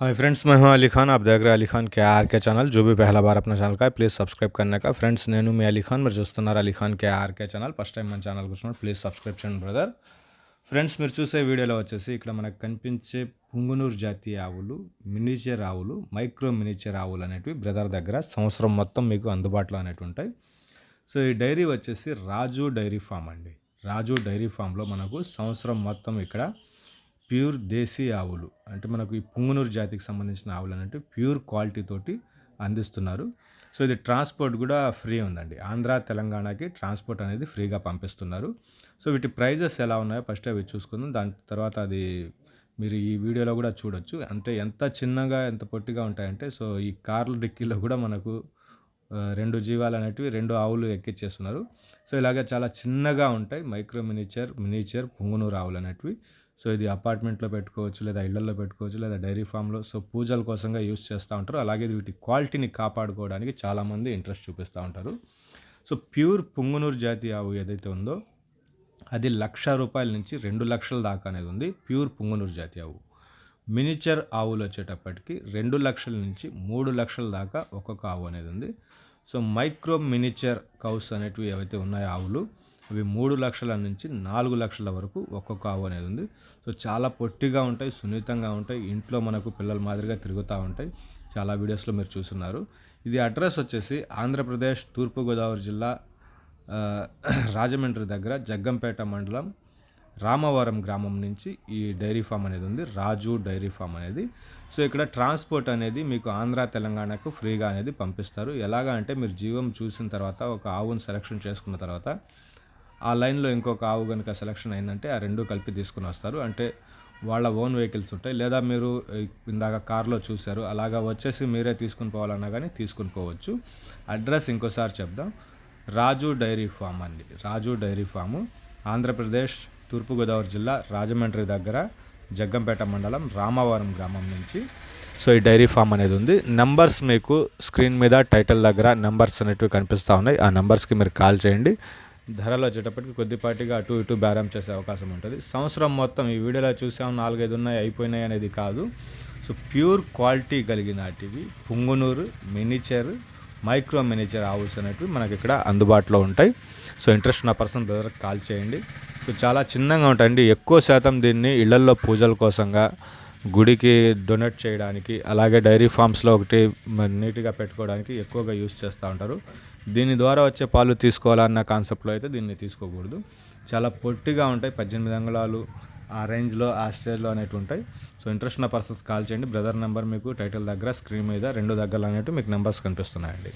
Hi friends मैं हूं अली खान आप देख रहे हैं अली खान के आर के ఛానల్ जो भी पहला बार अपना ఛానల్ का है ప్లీజ్ సబ్స్క్రైబ్ करने का ఫ్రెండ్స్ నేను మీ అలీ ఖాన్ మీరు చూస్తున్నారు Ali Khan K RK channel first time మన ఛానల్ కూర్చున్నారు ప్లీజ్ సబ్స్క్రైబ్ చేయండి బ్రదర్ ఫ్రెండ్స్ మీరు చూసే వీడియోలో వచ్చేసి ఇక్కడ మనకు కనిపించే పుంగునూరు జాతీయ ఆవులు మినిచర్ ఆవులు మైక్రో మినిచర్ ఆవులు అనేటివి బ్రదర్ దగ్గర సంవత్సరం మొత్తం మీకు అందుబాటులో అనేవి ఉంటాయి సో ఈ డైరీ వచ్చేసి రాజు డైరీ ఫామ్ అండి రాజు డైరీ ఫామ్లో మనకు సంవత్సరం మొత్తం ఇక్కడ ప్యూర్ దేశీ ఆవులు. అంటే మనకు ఈ పుంగునూరు జాతికి సంబంధించిన ఆవులు అంటే ప్యూర్ క్వాలిటీ తోటి అందిస్తున్నారు. సో ఇది ట్రాన్స్పోర్ట్ కూడా ఫ్రీ ఉందండి. ఆంధ్ర తెలంగాణకి ట్రాన్స్పోర్ట్ అనేది ఫ్రీగా పంపిస్తున్నారు. సో వీటి ప్రైజెస్ ఎలా ఉన్నాయో ఫస్ట్ అవి చూసుకుందాం. దాని తర్వాత అది మీరు ఈ వీడియోలో కూడా చూడొచ్చు. అంటే ఎంత చిన్నగా ఎంత పొట్టిగా ఉంటాయంటే సో ఈ కార్ల డిక్కీలో కూడా మనకు రెండు జీవాలు అనేటివి రెండు ఆవులు ఎక్కిచ్చేస్తున్నారు. సో ఇలాగ చాలా చిన్నగా ఉంటాయి. మైక్రో మినిచర్ మినిచర్ పుంగునూరు ఆవులు అనేటివి. సో ఇది అపార్ట్మెంట్లో పెట్టుకోవచ్చు లేదా ఇళ్ళలో పెట్టుకోవచ్చు లేదా డైరీ ఫామ్లో. సో పూజల కోసంగా యూస్ చేస్తూ ఉంటారు. అలాగే వీటి క్వాలిటీని కాపాడుకోవడానికి చాలామంది ఇంట్రెస్ట్ చూపిస్తూ ఉంటారు. సో ప్యూర్ పుంగునూరు జాతి ఆవు ఏదైతే ఉందో అది లక్ష రూపాయల నుంచి రెండు లక్షల దాకా అనేది ఉంది. ప్యూర్ పుంగునూరు జాతి ఆవు. మినిచర్ ఆవులు వచ్చేటప్పటికి రెండు లక్షల నుంచి మూడు లక్షల దాకా ఒక్కొక్క ఆవు అనేది ఉంది. సో మైక్రో మినిచర్ కౌస్ అనేటివి ఏవైతే ఉన్నాయో ఆవులు అవి మూడు లక్షల నుంచి నాలుగు లక్షల వరకు ఒక్కొక్క ఆవు అనేది ఉంది. సో చాలా పొట్టిగా ఉంటాయి సున్నితంగా ఉంటాయి ఇంట్లో మనకు పిల్లల మాదిరిగా తిరుగుతూ ఉంటాయి. చాలా వీడియోస్లో మీరు చూస్తున్నారు. ఇది అడ్రస్ వచ్చేసి ఆంధ్రప్రదేశ్ తూర్పుగోదావరి జిల్లా రాజమండ్రి దగ్గర జగ్గంపేట మండలం రామవరం గ్రామం నుంచి ఈ డైరీ ఫామ్ అనేది ఉంది. రాజు డైరీ ఫామ్ అనేది. సో ఇక్కడ ట్రాన్స్పోర్ట్ అనేది మీకు ఆంధ్ర తెలంగాణకు ఫ్రీగా అనేది పంపిస్తారు. ఎలాగా అంటే మీరు జీవం చూసిన తర్వాత ఒక ఆవును సెలెక్షన్ చేసుకున్న తర్వాత ఆ లైన్లో ఇంకొక ఆవు కనుక సెలెక్షన్ అయిందంటే ఆ రెండు కలిపి తీసుకుని వస్తారు. అంటే వాళ్ళ ఓన్ వెహికల్స్ ఉంటాయి. లేదా మీరు ఇందాక కార్లో చూశారు అలాగా వచ్చేసి మీరే తీసుకుని పోవాలన్నా కానీ తీసుకుని పోవచ్చు. అడ్రస్ ఇంకోసారి చెప్దాం. రాజు డైరీ ఫామ్ అండి. Raju dairy farm. ఆంధ్రప్రదేశ్ తూర్పుగోదావరి జిల్లా రాజమండ్రి దగ్గర జగ్గంపేట మండలం రామవరం గ్రామం నుంచి. సో ఈ డైరీ ఫామ్ అనేది ఉంది. నెంబర్స్ మీకు స్క్రీన్ మీద టైటిల్ దగ్గర నెంబర్స్ అనేటివి కనిపిస్తూ ఉన్నాయి. ఆ నెంబర్స్కి మీరు కాల్ చేయండి. ధరలు వచ్చేటప్పటికి కొద్దిపాటిగా అటు ఇటు బేరం చేసే అవకాశం ఉంటుంది. సంవత్సరం మొత్తం ఈ వీడియోలో చూసాం నాలుగైదు ఉన్నాయి అయిపోయినాయి అనేది కాదు. సో ప్యూర్ క్వాలిటీ కలిగినటివి పుంగునూరు మినిచర్ మైక్రో మినిచర్ ఆవుస్ అనేటివి మనకి ఇక్కడ అందుబాటులో ఉంటాయి. సో ఇంట్రెస్ట్ ఉన్న పర్సన్ దగ్గర కాల్ చేయండి. సో చాలా చిన్నగా ఉంటాయండి. ఎక్కువ శాతం దీన్ని ఇళ్ళల్లో పూజల కోసంగా గుడికి డొనేట్ చేయడానికి అలాగే డైరీ ఫామ్స్లో ఒకటి మ- నీట్గా పెట్టుకోవడానికి ఎక్కువగా యూస్ చేస్తూ ఉంటారు. దీని ద్వారా వచ్చే పాలు తీసుకోవాలన్న కాన్సెప్ట్లో అయితే దీన్ని తీసుకోకూడదు. చాలా పొట్టిగా ఉంటాయి. పద్దెనిమిది అంగుళాలు ఆ రేంజ్లో ఆ స్టేజ్లో అనేవి ఉంటాయి. సో ఇంట్రెస్ట్ ఉన్న పర్సన్స్ కాల్ చేయండి. బ్రదర్ నెంబర్ మీకు టైటిల్ దగ్గర స్క్రీన్ మీద రెండు దగ్గర అనేవి మీకు నెంబర్స్ కనిపిస్తున్నాయండి.